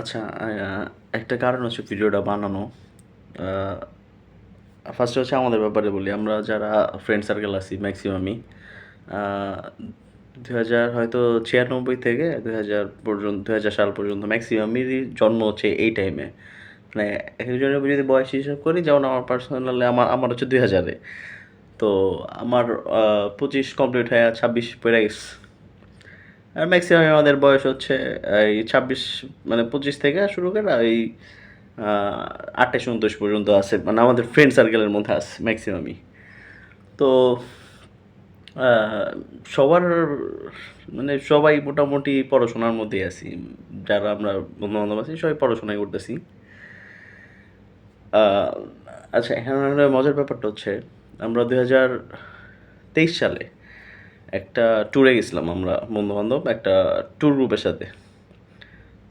আচ্ছা একটা কারণ হচ্ছে ভিডিওটা বানানো। ফার্স্টে হচ্ছে আমাদের ব্যাপারে বলি, আমরা যারা ফ্রেন্ড সার্কেল আছি ম্যাক্সিমামই দু হাজার হয়তো ছিয়ানব্বই থেকে দু হাজার পর্যন্ত দু হাজার সাল পর্যন্ত ম্যাক্সিমামেরই জন্ম হচ্ছে এই টাইমে মানে এক একজনের যদি বয়স হিসাব করি, যেমন আমার পার্সোনালি আমার আমার হচ্ছে দুই হাজারে তো আমার পঁচিশ কমপ্লিট হয়ে, ছাব্বিশ পড়ে গেছে। আর ম্যাক্সিমাম আমাদের বয়স হচ্ছে, এই ছাব্বিশ মানে পঁচিশ থেকে শুরু করে এই আঠাশ, উনত্রিশ পর্যন্ত আছে। মানে আমাদের ফ্রেন্ড সার্কেলের মধ্যে আছে ম্যাক্সিমামই তো সবার মানে সবাই মোটামুটি পড়াশোনার মধ্যেই আছি। যারা আমরা বন্ধু বান্ধব আছি, সবাই পড়াশোনাই করতেছি। আচ্ছা এখানে মজার ব্যাপারটা হচ্ছে, আমরা দু হাজার তেইশ সালে একটা ট্যুরে গেছিলাম আমরা বন্ধু বান্ধব একটা ট্যুর গ্রুপের সাথে।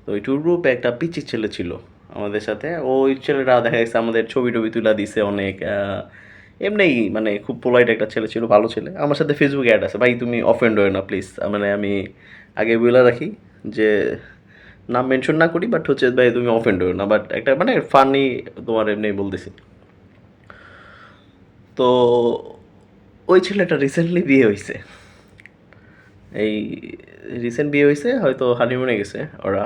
তো ওই ট্যুর গ্রুপে একটা পিচি ছেলে ছিল আমাদের সাথে। ওই ছেলেটা দেখা গেছে আমাদের ছবি টবি তুলা দিছে অনেক আহ, এমনিই মানে খুব পোলাইট একটা ছেলে ছিল ভালো ছেলে। আমার সাথে ফেসবুকে অ্যাড আছে। ভাই তুমি অফেন্ড হয়ে না প্লিজ মানে আমি আগে বলে রাখি যে নাম মেনশন না করি বাট হচ্ছে ভাই তুমি অফেন্ড হয়ে না। বাট একটা মানে ফানি তোমার এমনি বলতেছি। তো ওই ছেলেটা রিসেন্টলি বিয়ে হয়েছে এই রিসেন্ট বিয়ে হয়েছে, হয়তো হানিমুনে গেছে ওরা।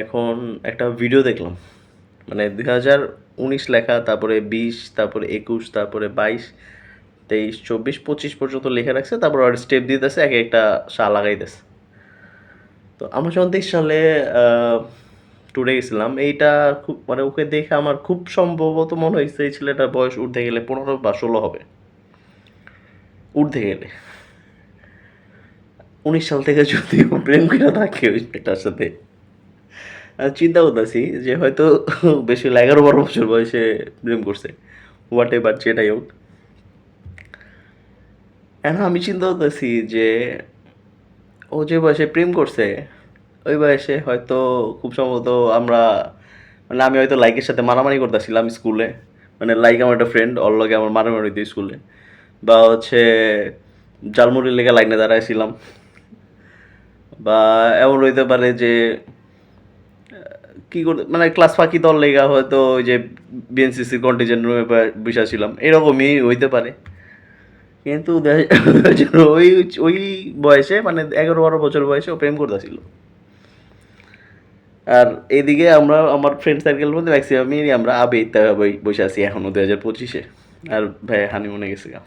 এখন একটা ভিডিও দেখলাম। মানে দুই হাজার উনিশ লেখা, তারপরে বিশ, তারপরে একুশ, তারপরে বাইশ, তেইশ, চব্বিশ, পঁচিশ পর্যন্ত লেখা রাখছে, তারপর আর স্টেপ দিতেছে, এক একটা সা লাগাইতেছে। তো আমরা যখন তেইশ সালে ট্যুরে গেছিলাম, এইটা খুব মানে ওকে দেখে আমার খুব সম্ভবত মনে হয়েছে, এই ছেলেটার বয়স উঠতে গেলে পনেরো বা ষোলো হবে। উঠতে গেলে। উনিশ সাল থেকে যদি ও প্রেম করে থাকে ওই মেয়েটার সাথে। চিন্তা করতেছি যে হয়তো বেশি হলে এগারো বারো বছর বয়সে প্রেম করছে। হোয়াট এভার যেটাই হোক এখন আমি চিন্তা করতেছি যে ও যে বয়সে প্রেম করছে, ওই বয়সে হয়তো খুব সম্ভবত আমরা মানে আমি হয়তো লাইকের সাথে মারামারি করতেছিলাম স্কুলে মানে লাইক আমার একটা ফ্রেন্ড ওর লগে আমার মারামারি হইতো স্কুলে বা হচ্ছে জালমুড়ির লেগে লাইনে দাঁড়াইছিলাম। বা এমন হইতে পারে যে, কি করতে মানে ক্লাস ফাঁকি দল লেগা হয়তো ওই যে বিএনসিসি কন্টিজেন্ট রুমে বিষয় ছিলাম এরকমই হইতে পারে। কিন্তু ওই ওই বয়সে মানে এগারো বারো বছর বয়সে ও প্রেম করতেছিল। আর এদিকে আমরা, আমার ফ্রেন্ড সার্কেলের মধ্যে ম্যাক্সিমামই আমরা আবে বসে আছি এখনও দু হাজার পঁচিশে। আর ভাই হানিমুনে গেছে গা।